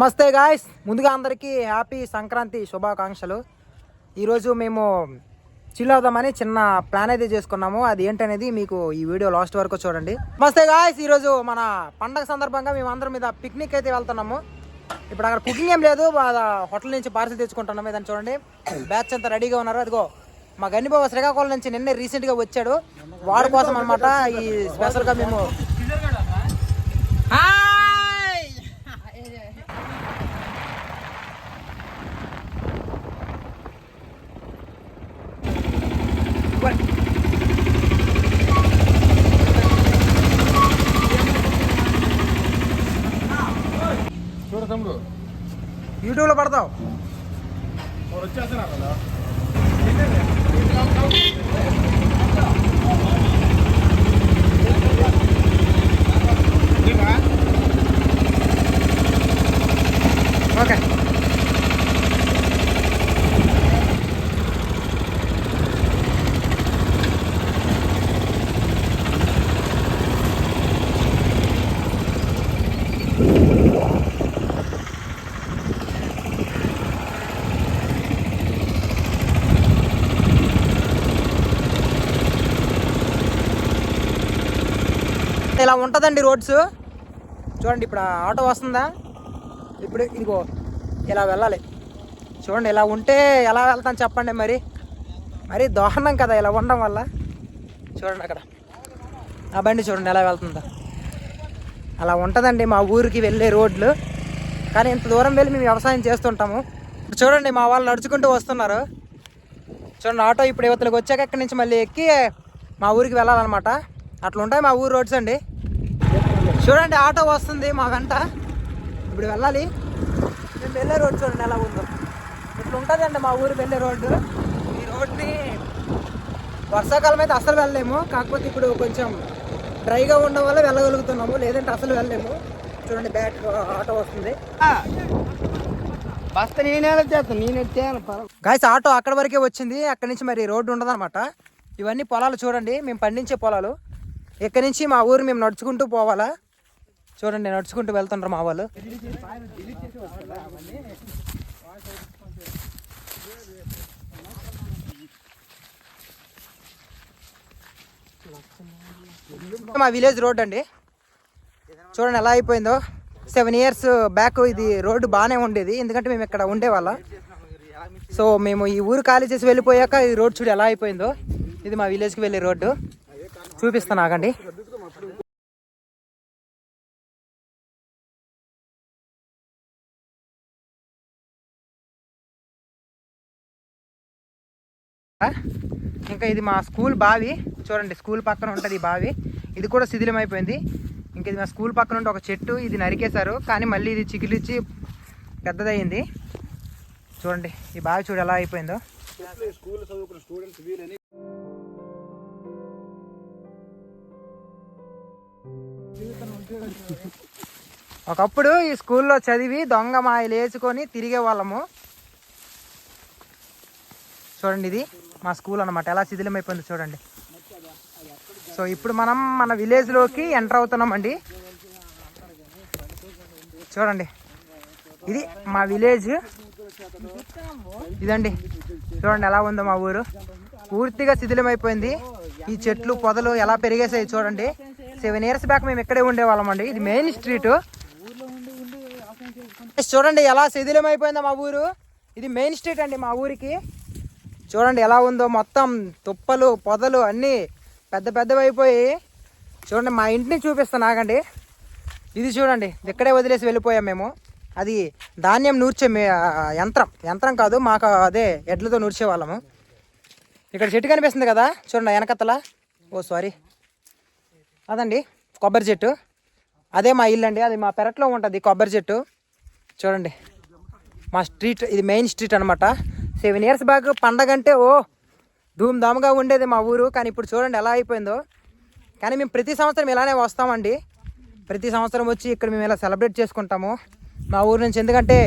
నమస్తే గాయస్. ముందుగా అందరికీ హ్యాపీ సంక్రాంతి శుభాకాంక్షలు. ఈరోజు మేము చిల్ అవుదామని చిన్న ప్లాన్ అయితే చేసుకున్నాము. అది ఏంటనేది మీకు ఈ వీడియో లాస్ట్ వరకు చూడండి. నమస్తే గాయస్ ఈరోజు మన పండగ సందర్భంగా మేము అందరం మీద పిక్నిక్ అయితే వెళ్తున్నాము. ఇప్పుడు అక్కడ కుకింగ్ ఏం లేదు. మా హోటల్ నుంచి పార్సిల్ తెచ్చుకుంటున్నాము. ఇదని చూడండి. బ్యాచ్ అంతా రెడీగా ఉన్నారు. అదిగో మా గన్నిబాబు శ్రీకాకుళం నుంచి నిన్నే రీసెంట్గా వచ్చాడు. వాడి కోసం అనమాట ఈ స్పెషల్గా మేము హాయ్ చూడ తమ్ముడు యూట్యూబ్లో పడతావు వాడు వచ్చేస్తున్నారు కదా ఓకే ఇలా ఉంటుందండి రోడ్స్. చూడండి ఇప్పుడు ఆటో వస్తుందా? ఇప్పుడు ఇదిగో ఇలా వెళ్ళాలి. చూడండి ఇలా ఉంటే ఎలా వెళ్తాను చెప్పండి మరి? మరి దోహనం కదా ఇలా ఉండడం వల్ల. చూడండి అక్కడ. ఆ బండి చూడండి ఎలా వెళ్తుందా. అలా ఉంటుందండి మా ఊరికి వెళ్ళే రోడ్లు. కానీ ఇంత దూరం వెళ్ళి మేము వ్యవసాయం చేస్తుంటాము. ఇప్పుడు చూడండి మా వాళ్ళు నడుచుకుంటూ వస్తున్నారు. చూడండి ఆటో ఇప్పుడు ఇవతలకు వచ్చాక ఇక్కడి నుంచి మళ్ళీ ఎక్కి మా ఊరికి వెళ్ళాలన్నమాట. అట్లా ఉంటాయి మా ఊరు రోడ్స్ అండి. చూడండి ఆటో వస్తుంది మా వెంట ఇప్పుడు వెళ్ళాలి. మేము వెళ్ళే రోడ్ చూడండి ఎలా ఉందో. ఇట్లా ఉంటుందండి మా ఊరికి వెళ్ళే రోడ్డు. ఈ రోడ్ని వర్షాకాలం అయితే అసలు వెళ్ళలేము. కాకపోతే ఇప్పుడు కొంచెం డ్రైగా ఉండడం వల్ల వెళ్ళగలుగుతున్నాము. లేదంటే అసలు వెళ్ళలేము. చూడండి బ్యాట్ ఆటో వస్తుంది. బస్తా నేనే చేస్తాను నేను గాయస్ ఆటో అక్కడ వరకే వచ్చింది. అక్కడి నుంచి మరి రోడ్డు ఉండదన్నమాట. ఇవన్నీ పొలాలు చూడండి. మేము పండించే పొలాలు. ఇక్కడి నుంచి మా ఊరు మేము నడుచుకుంటూ పోవాలా. చూడండి నడుచుకుంటూ వెళ్తుండ్రు మా వాళ్ళు. మా విలేజ్ రోడ్ అండి. చూడండి ఎలా అయిపోయిందో. సెవెన్ ఇయర్స్ బ్యాక్ ఇది రోడ్డు బాగానే ఉండేది. ఎందుకంటే మేము ఇక్కడ ఉండేవాళ్ళం. సో మేము ఈ ఊరు ఖాళీ చేసి వెళ్ళిపోయాక ఈ రోడ్ చూడు ఎలా అయిపోయిందో. ఇది మా విలేజ్కి వెళ్ళే రోడ్డు. చూపిస్తాను ఆగండి. ఇంకా ఇది మా స్కూల్ బావి. చూడండి స్కూల్ పక్కన ఉంటుంది ఈ బావి. ఇది కూడా శిథిలం అయిపోయింది ఇంకా ఇది మా స్కూల్ పక్కన ఉంటే ఒక చెట్టు ఇది నరికేశారు. కానీ మళ్ళీ ఇది చికిలిచ్చి పెద్దదయ్యింది. చూడండి ఈ బావి చూడు ఎలా అయిపోయిందో. స్కూల్ చదువుకున్న స్టూడెంట్స్ ఒకప్పుడు ఈ స్కూల్లో చదివి దొంగ మాయలు వేసుకొని తిరిగే వాళ్ళము చూడండి ఇది. మా స్కూల్ అన్నమాట. ఎలా శిథిలమైపోయింది చూడండి. సో ఇప్పుడు మనం మన విలేజ్లోకి ఎంటర్ అవుతున్నామండి. చూడండి. ఇది మా విలేజ్. ఇదండి. చూడండి ఎలా ఉందో మా ఊరు. పూర్తిగా శిథిలమైపోయింది. ఈ చెట్లు పొదలు ఎలా పెరిగేసాయి చూడండి. సెవెన్ ఇయర్స్ బ్యాక్ మేము ఇక్కడే ఉండేవాళ్ళం అండి ఇది మెయిన్ స్ట్రీట్. చూడండి ఎలా శిథిలం అయిపోయిందో మా ఊరు. ఇది మెయిన్ స్ట్రీట్ అండి మా ఊరికి. చూడండి ఎలా ఉందో మొత్తం తుప్పలు పొదలు అన్నీ పెద్ద పెద్దవి అయిపోయి చూడండి మా ఇంటిని చూపిస్తాను ఆగండి ఇది చూడండి ఇక్కడే వదిలేసి వెళ్ళిపోయాం మేము. అది ధాన్యం నూర్చే యంత్రం. యంత్రం కాదు మాకు అదే ఎడ్లతో నూర్చేవాళ్ళము ఇక్కడ చెట్టు కనిపిస్తుంది కదా చూడండి వెనకత్తల. ఓ సారీ. అదండి కొబ్బరి చెట్టు. అదే మా ఇల్లు అండి అది మా పెరట్లో ఉంటుంది కొబ్బరి చెట్టు. చూడండి మా స్ట్రీట్ ఇది మెయిన్ స్ట్రీట్ అనమాట సెవెన్ ఇయర్స్ బ్యాక్ పండగ అంటే ఓ ధూమ్ ధామ్గా ఉండేది మా ఊరు. కానీ ఇప్పుడు చూడండి ఎలా అయిపోయిందో. కానీ మేము ప్రతి సంవత్సరం ఇలానే వస్తామండి. ప్రతి సంవత్సరం వచ్చి ఇక్కడ మేము ఇలా సెలబ్రేట్ చేసుకుంటాము. మా ఊరు నుంచి ఎందుకంటే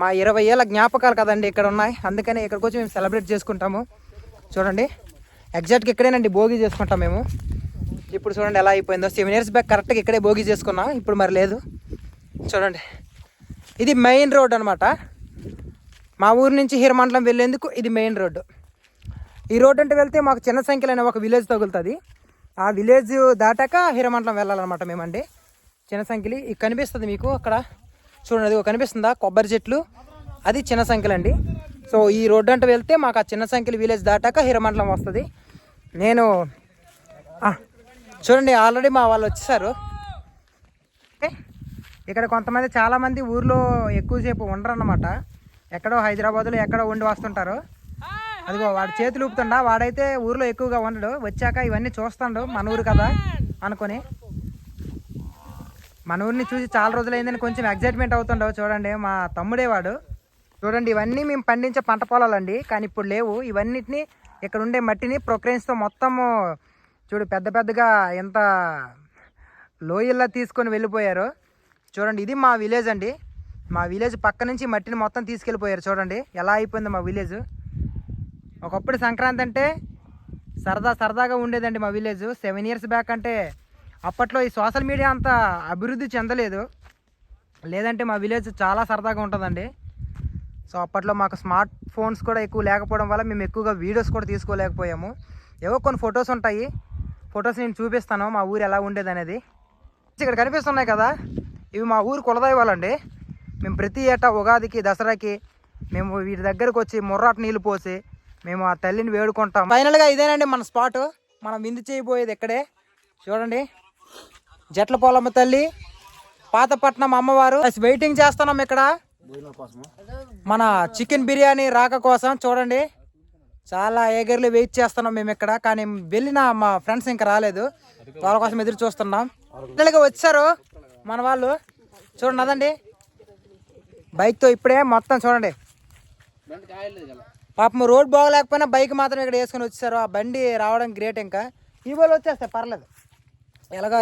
మా ఇరవై ఏళ్ళ జ్ఞాపకాలు కదండి ఇక్కడ ఉన్నాయి. అందుకని ఇక్కడికి వచ్చి మేము సెలబ్రేట్ చేసుకుంటాము. చూడండి. ఎగ్జాక్ట్గా ఇక్కడేనండి భోగి చేసుకుంటాం మేము. ఇప్పుడు చూడండి ఎలా అయిపోయిందో. సెవెన్ ఇయర్స్ బ్యాక్ కరెక్ట్గా ఇక్కడే భోగి చేసుకున్నాం. ఇప్పుడు మరి లేదు. చూడండి. ఇది మెయిన్ రోడ్ అనమాట మా ఊరు నుంచి హీరమండలం వెళ్ళేందుకు ఇది మెయిన్ రోడ్డు. ఈ రోడ్ అంటే వెళ్తే మాకు చిన్న సంఖ్యలో ఒక విలేజ్ తగులుతుంది. ఆ విలేజ్ దాటాక హీరమండలం వెళ్ళాలన్నమాట మేమండి. చిన్న సంఖ్యలు. ఇది కనిపిస్తుంది మీకు అక్కడ. చూడండి కనిపిస్తుందా? కొబ్బరి చెట్లు. అది చిన్న సంఖ్యలు అండి సో ఈ రోడ్డు అంటే వెళ్తే మాకు ఆ చిన్న సంఖ్యలు విలేజ్ దాటాక హీరమండలం వస్తుంది. నేను చూడండి ఆల్రెడీ మా వాళ్ళు వచ్చేసారు. ఇక్కడ కొంతమంది చాలామంది ఊర్లో ఎక్కువసేపు ఉండరు అన్నమాట ఎక్కడో హైదరాబాద్లో ఎక్కడో ఉండి వస్తుంటారు. అదిగో వాడు చేతులు ఊపుతుండా వాడైతే ఊర్లో ఎక్కువగా ఉండడు. వచ్చాక ఇవన్నీ చూస్తాడు మన ఊరు కదా అనుకొని. మన ఊరిని చూసి చాలా రోజులైందని కొంచెం ఎగ్జైట్మెంట్ అవుతుండవు చూడండి. మా తమ్ముడే వాడు. చూడండి ఇవన్నీ మేము పండించే పంట పొలాలండి. కానీ ఇప్పుడు లేవు. ఇవన్నిటిని ఇక్కడ ఉండే మట్టిని ప్రొక్రెన్స్తో మొత్తము చూడు పెద్ద పెద్దగా ఎంత లోయల్లా తీసుకొని వెళ్ళిపోయారు. చూడండి ఇది మా విలేజ్ అండి. మా విలేజ్ పక్క నుంచి మట్టిని మొత్తం తీసుకెళ్ళిపోయారు చూడండి. ఎలా అయిపోయింది మా విలేజ్. ఒకప్పుడు సంక్రాంతి అంటే సరదా సరదాగా ఉండేదండి మా విలేజ్. సెవెన్ ఇయర్స్ బ్యాక్ అంటే అప్పట్లో ఈ సోషల్ మీడియా అంత అభివృద్ధి చెందలేదు. లేదంటే మా విలేజ్ చాలా సరదాగా ఉంటుందండి. సో అప్పట్లో మాకు స్మార్ట్ ఫోన్స్ కూడా ఎక్కువ లేకపోవడం వల్ల మేము ఎక్కువగా వీడియోస్ కూడా తీసుకోలేకపోయాము. ఏవో కొన్ని ఫొటోస్ ఉంటాయి. ఫొటోస్ నేను చూపిస్తాను మా ఊరు ఎలా ఉండేది అనేది ఇక్కడ కనిపిస్తున్నాయి కదా ఇవి మా ఊరు కులదైవాలండి. మేము ప్రతి ఏటా ఉగాదికి దసరాకి మేము వీటి దగ్గరకు వచ్చి ముర్రాట నీళ్ళు పోసి మేము ఆ తల్లిని వేడుకుంటాం. ఫైనల్గా ఇదేనండి మన స్పాట్. మనం విందు చేయబోయేది ఇక్కడే. చూడండి. జట్ల పోలమ్మ తల్లి పాతపట్నం అమ్మవారు. వెయిటింగ్ చేస్తున్నాం ఇక్కడ. మన చికెన్ బిర్యానీ రాక కోసం చూడండి. చాలా ఏగర్లు వెయిట్ చేస్తున్నాం మేము ఇక్కడ. కానీ వెళ్ళిన మా ఫ్రెండ్స్ ఇంకా రాలేదు. వాళ్ళ కోసం ఎదురు చూస్తున్నాం. పిల్లలకి వచ్చారు మన వాళ్ళు. చూడండి అదండి. బైక్తో ఇప్పుడే మొత్తం చూడండి. పాపం రోడ్ బాగోలేకపోయినా బైక్ మాత్రం ఇక్కడ వేసుకొని వచ్చారు ఆ బండి రావడం గ్రేట్ ఇంకా. ఈ వాళ్ళు వచ్చేస్తాయి పర్లేదు. ఎలాగో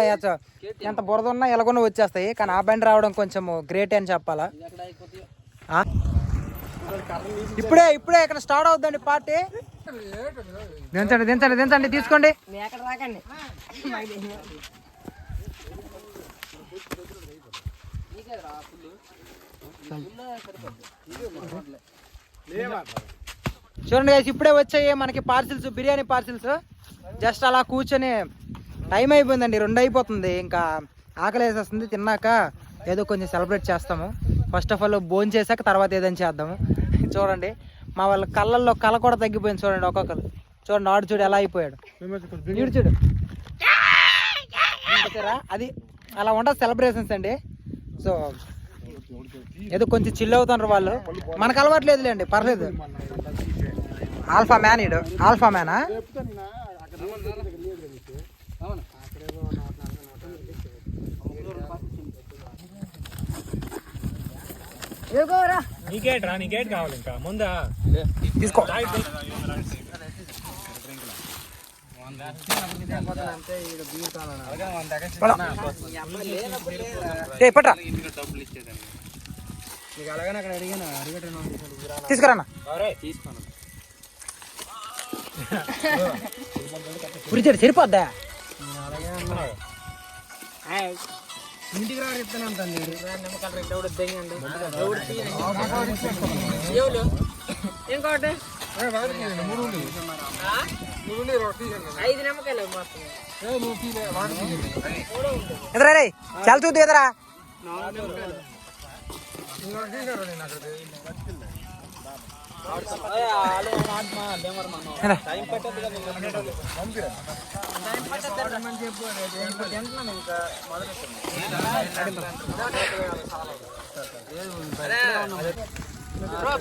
ఎంత బురద ఉన్నా ఎలాగొన్నా వచ్చేస్తాయి కానీ ఆ బండి రావడం కొంచెం గ్రేట్ అని చెప్పాలా? ఇప్పుడే ఇప్పుడే ఇక్కడ స్టార్ట్ అవుతుందండి పార్టీ. దించండి దించండి దించండి తీసుకోండి. చూడండి guys, ఇప్పుడే వచ్చాయి మనకి పార్సిల్స్ బిర్యానీ పార్సిల్స్ జస్ట్ అలా కూర్చొని టైం అయిపోయిందండి రెండు అయిపోతుంది. ఇంకా ఆకలి వేసేస్తుంది తిన్నాక ఏదో కొంచెం సెలబ్రేట్ చేస్తాము. ఫస్ట్ ఆఫ్ ఆల్ భోజనం చేశాక తర్వాత ఏదైనా చేద్దాము. చూడండి మా వాళ్ళ కళ్ళల్లో కళ కూడా తగ్గిపోయింది చూడండి ఒక్కొక్కరు. చూడండి ఆడు చూడు ఎలా అయిపోయాడు. వీడు చూడు? అది అలా ఉంటుంది సెలబ్రేషన్స్ అండి. సో ఏదో కొంచెం చిల్ అవుతున్నారు వాళ్ళు. మనకు అలవాటు లేదులేండి పర్లేదు. ఆల్ఫా మ్యాన్ ఇడు ఆల్ఫా మ్యానా నీకేట్ రా నీకేట్ కావాలి ఇంకా. ముందా? తీసుకో. పట్రా. తీసుకురా పురిచాడు సరిపోద్దా? ఇంటికి రా చెప్తాను ఇంకోటి ఎదురా చాలా చూద్దు ఎదురా.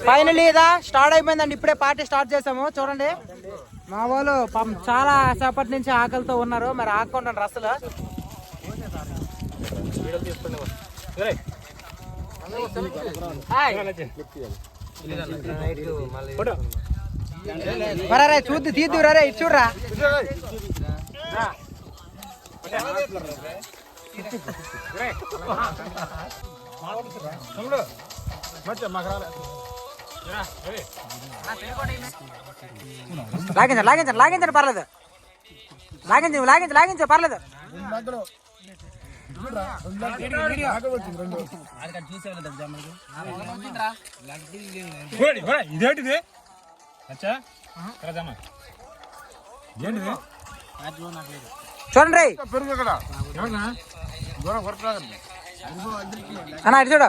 ఫైనల్లీ ఇదా స్టార్ట్ అయిపోయిందండి. ఇప్పుడే పార్టీ స్టార్ట్ చేసాము. చూడండి. మా వాళ్ళు పాపం చాలా సేపటి నుంచి ఆకలితో ఉన్నారు. మరి ఆకుండా రసలు మరే చూద్దు తీద్దు రే ఇటు చూడరా. లాగించండి లాగించండి లాగించండి పర్లేదు లాగించండి లాగించండి లాగించండి పర్లేదు. ఓయ్, ఓయ్, ఇదేంటిది? అచ్చా? కదమ్మా ఏంటిది? చూడండి రే. ఎవరన్నా అన్న ఇటు చూడు.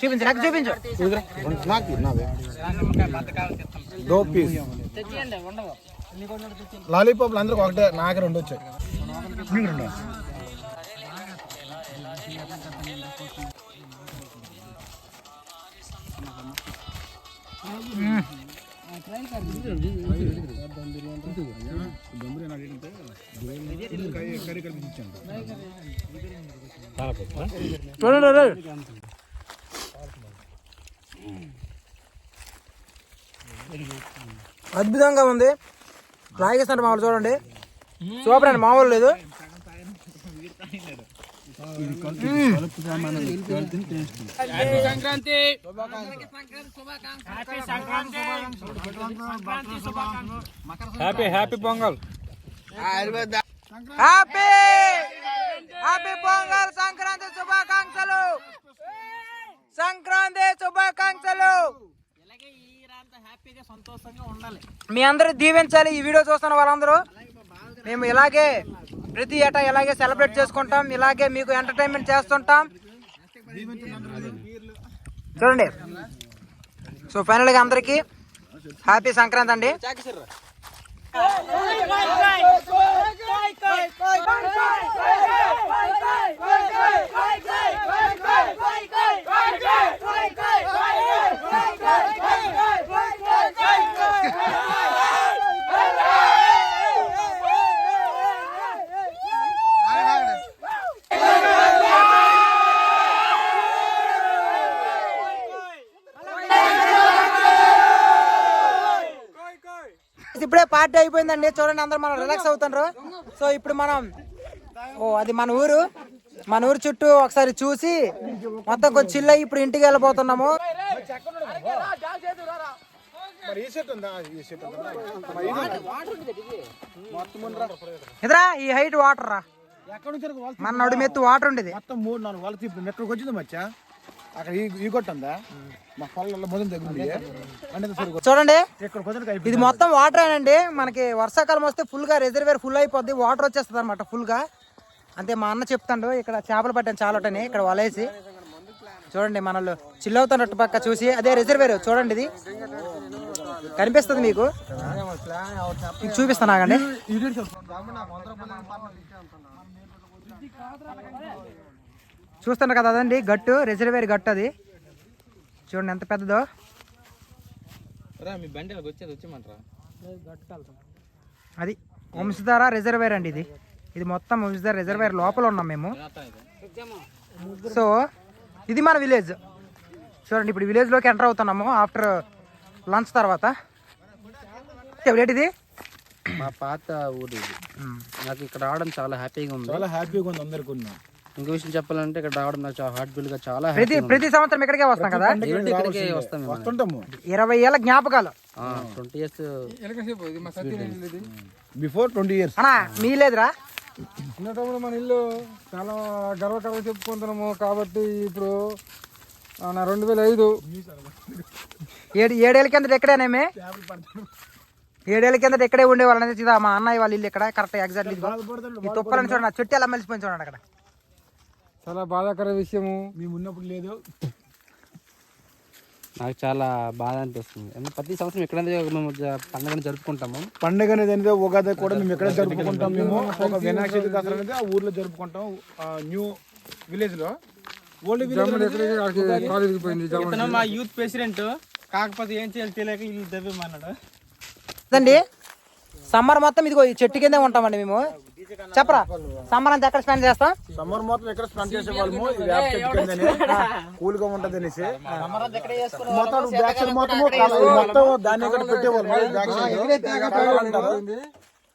చూపించు నాకు చూపించు దో పీస్ లాలీపాప్లు అందరికి ఒకటే నాకు రెండు వచ్చాయి చూడండి అద్భుతంగా ఉంది. లాగేస్తున్నారు మామూలు చూడండి. సూపర్ అండి మామూలు లేదు. Sankranti. Happy happy Pongal happy happy Pongal Sankranti శుభాకాంక్షలు సంక్రాంతి శుభాకాంక్షలు హ్యాపీగా సంతోషంగా ఉండాలి మీ అందరూ దీవించాలి ఈ వీడియో చూస్తున్న వాళ్ళందరూ. మేము ఇలాగే ప్రతి ఏటా ఇలాగే సెలబ్రేట్ చేసుకుంటాం ఇలాగే మీకు ఎంటర్టైన్మెంట్ చేస్తుంటాం చూడండి సో ఫైనల్గా అందరికీ హ్యాపీ సంక్రాంతి అండి ఇప్పుడే పార్టీ అయిపోయిందండి. చూడండి అందరూ మనం రిలాక్స్ అవుతున్నారు సో ఇప్పుడు మనం ఓ అది మన ఊరు. మన ఊరు చుట్టూ ఒకసారి చూసి మొత్తం కొంచెం చిల్ అయ్యి ఇప్పుడు ఇంటికి వెళ్ళిపోతున్నాము ఇదరా ఈ హైట్ వాటర్ రా. వాళ్ళ మన నడుమెత్తు వాటర్ ఉండేది. మొత్తం మూడు నాలుగు వాళ్ళకి ఇప్పుడు ఎక్కడికి వచ్చింది మచ్చా? అక్కడ ఈ ఈ కొట్టు ఉందా మా పొలంలో మొదలు తగ్గింది అంటే చూడండి ఇక్కడ ఇది మొత్తం వాటర్ అండి మనకి వర్షాకాలం వస్తే ఫుల్గా రిజర్వేర్ ఫుల్ అయిపోద్ది వాటర్ వచ్చేస్తుంది అనమాట ఫుల్గా అంతే మా అన్న చెప్తాడు ఇక్కడ చేపలు పట్టాను చాలా ఉంటాయి ఇక్కడ వలేసి చూడండి మనల్ని చిల్ అవుతున్నట్టు పక్క చూసి అదే రిజర్వేర్ చూడండి ఇది కనిపిస్తుంది మీకు మీకు చూపిస్తాను ఆగండి చూస్తున్నారు కదా అదండి గట్టు రిజర్వేర్ గట్టు అది. చూడండి ఎంత పెద్దదో. అది వంశధార రిజర్వేర్ అండి ఇది. ఇది మొత్తం వంశధార రిజర్వేర్ లోపల ఉన్నాం మేము. సో ఇది మన విలేజ్ చూడండి ఇప్పుడు విలేజ్లోకి ఎంటర్ అవుతున్నాము ఆఫ్టర్ లంచ్ తర్వాత. ఏంటిది మా పాత ఊరు ఇది. నాకు ఇక్కడ రావడం చాలా హ్యాపీగా ఉంది. చాలా హ్యాపీగా ఉంది అందరికి ఉన్నా ఇంకో విషయం చెప్పాలంటే ఇక్కడ రావడం నాకు చాలా హార్ట్గా చాలా ప్రతి ప్రతి సంవత్సరం ఇక్కడికే వస్తాం కదా? ఇక్కడికే వస్తాం వస్తుంటాము. ఇరవై ఏళ్ళ జ్ఞాపకాలు. Twenty years before twenty years అన్నా మీ లేదురా చిన్నటప్పుడు మన ఇల్లు చాలా గర్వకారంగా చెప్పుకుంటున్నాము కాబట్టి ఇప్పుడు నా రెండు వేల ఐదు. ఏడు ఏడేళ్ళ కిందట ఎక్కడేనేమే ఏడేళ్ళ కిందట ఇక్కడే ఉండేవాళ్ళని అనేది ఇదా మా అన్నయ్య వాళ్ళ ఇల్లు ఇక్కడ కరెక్ట్ ఎగ్జాక్ట్ ఇది ఈ తుప్పలని చూడండి చెట్టు ఎలా మెలిసిపోయింది చూడండి అక్కడ. చాలా బాధాకర విషయము. మేము ఉన్నప్పుడు లేదు. నాకు చాలా బాధ అనిపిస్తుంది. ఎందుకంటే ప్రతి సంవత్సరం ఎక్కడైనా మేము జ- పండుగను జరుపుకుంటాము. పండుగ అనేది అనేది ఉగాది కూడా మేము ఎక్కడ జరుపుకుంటాం మేము? ఒక వినాయక చవితి దసరా అనేది ఆ ఊర్లో జరుపుకుంటాం. న్యూ విలేజ్లో. ఓల్డ్ విలేజ్ కాలేజీకి పోయింది ఇతను మా యూత్ ప్రెసిడెంట్. కాకపోతే ఏం చేయాలి తెలియక ఇల్లు దెబ్బమన్నాడు అదండి సమ్మర్ మొత్తం ఇదిగో ఈ చెట్టు కిందే ఉంటామండి మేము. చెప్పరా? సమ్మర్ అంతా ఎక్కడ స్పెండ్ చేస్తాం? సమ్మర్ మొత్తం ఎక్కడ స్పెండ్ చేసే వాళ్ళము కూల్గా ఉంటది అనేసి. మొత్తం మొత్తం మొత్తం దాన్ని ఇక్కడ పెట్టేవాళ్ళు?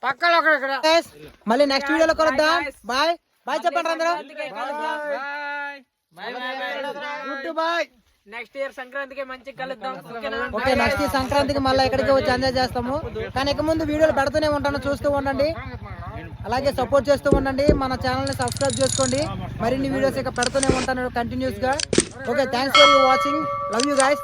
పక్కన ఒకడు ఇక్కడ. Guys, మళ్ళీ నెక్స్ట్ వీడియోలో కలుద్దాం. బాయ్ బాయ్ చెప్పండి అందరూ గుడ్ బాయ్ నెక్స్ట్ ఇయర్ సంక్రాంతికి మంచి కలుద్దాం. ఓకే నెక్స్ట్ ఈ సంక్రాంతికి మళ్ళీ ఎక్కడికి వచ్చి ఎంజాయ్ చేస్తాము. కానీ ఇక ముందు వీడియోలు పెడుతూనే ఉంటాను చూస్తూ ఉండండి. అలాగే సపోర్ట్ చేస్తూ ఉండండి. మన ఛానల్ని సబ్స్క్రైబ్ చేసుకోండి. మరిన్ని వీడియోస్ ఇక పెడుతూనే ఉంటాను కంటిన్యూస్గా. Okay thanks for you watching love you guys